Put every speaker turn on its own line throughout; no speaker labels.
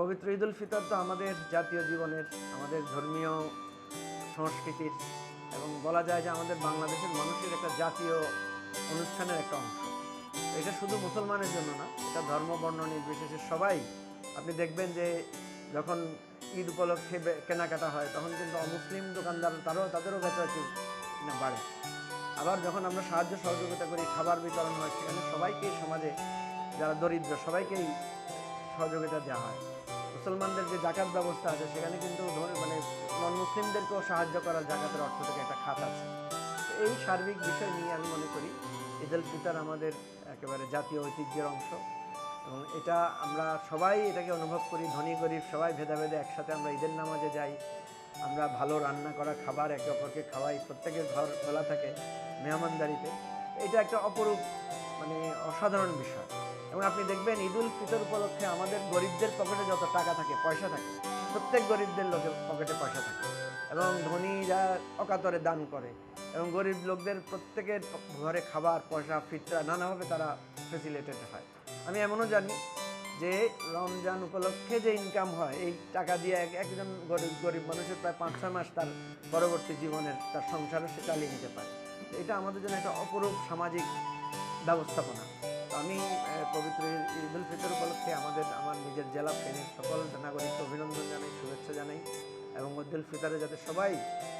পবিত্র ঈদুল ফিতর তো আমাদের জাতীয় জীবনের, আমাদের ধর্মীয় সংস্কৃতির এবং বলা যায় যে আমাদের বাংলাদেশের মানুষের একটা জাতীয় অনুষ্ঠানের একটা অংশ। এটা শুধু মুসলমানের জন্য না, এটা ধর্ম, বর্ণ, নির্বিশেষে সবাই। আপনি দেখবেন যে যখন ঈদ উপলক্ষে কেনাকাটা হয়, তখন কিন্তু অমুসলিম দোকানদার তারাও তাদেরও বেচাবেচি বাড়ে। আবার যখন আমরা সাহায্য সহযোগিতা করি, খাবার বিতরণ হয়, সেখানে সবাইকেই সমাজে যারা দরিদ্র, সবাইকেই সহযোগিতা দেওয়া হয়। মুসলমানদের যে জাকাত ব্যবস্থা আছে, সেখানে কিন্তু মানে নন মুসলিমদেরকেও সাহায্য করার জাকাতের অর্থ থেকে একটা খাত আছে। এই সার্বিক বিষয় নিয়ে আমি মনে করি ঈদ উল ফিতর আমাদের একেবারে জাতীয় ঐতিহ্যের অংশ এবং এটা আমরা সবাই এটাকে অনুভব করি, ধনী গরিব সবাই ভেদাভেদে একসাথে আমরা ঈদের নামাজে যাই, আমরা ভালো রান্না করা খাবার একে অপরকে খাওয়াই, প্রত্যেকের ঘর খোলা থাকে মেহমানদারিতে। এটা একটা অপরূপ মানে অসাধারণ বিষয়। এবং আপনি দেখবেন ঈদ উল ফিতর উপলক্ষে আমাদের গরিবদের পকেটে যত টাকা থাকে, পয়সা থাকে, প্রত্যেক গরিবদের লোকের পকেটে পয়সা থাকে। এবং ধনীরা অকাতরে দান করে, এবং গরিব লোকদের প্রত্যেকের ঘরে খাবার, পয়সা, ফিতরা নানাভাবে তারা ফেসিলেটেড হয়। আমি এমনও জানি যে রমজান উপলক্ষে যে ইনকাম হয়, এই টাকা দিয়ে এক- একজন গরিব গরিব মানুষের প্রায় পাঁচ, ছয় মাস তার পরবর্তী জীবনের, তার সংসারও সে চালিয়ে নিতে পারে। এটা আমাদের জন্য একটা অপরূপ সামাজিক ব্যবস্থাপনা। আমি পবিত্র ঈদ- ঈদ উল ফিতর উপলক্ষে আমাদের, আমার নিজের জেলা ফেনীর সকল নাগরিককে অভিনন্দন জানাই, শুভেচ্ছা জানাই এবং ঈদ উল ফিতরে যাতে সবাই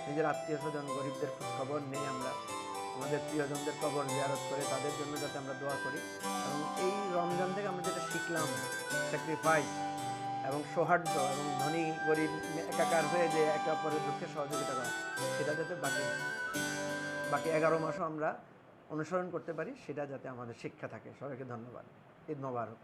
নিজের আত্মীয় স্বজন গরিবদের খবর নেই আমরা আমাদের প্রিয়জনদের কবর জিয়ারত করে তাদের জন্য যাতে আমরা দোয়া করি এবং এই রমজান থেকে আমরা যেটা শিখলাম স্যাক্রিফাইস এবং সৌহার্দ্য এবং ধনী, গরিব, একাকার হয়ে যে একে অপরের দুঃখে সহযোগিতা করা, সেটা যাতে বাকি বাকি এগারো মাসও আমরা অনুসরণ করতে পারি সেটা যাতে আমাদের শিক্ষা থাকে। সবাইকে ধন্যবাদ। ঈদ মোবারক।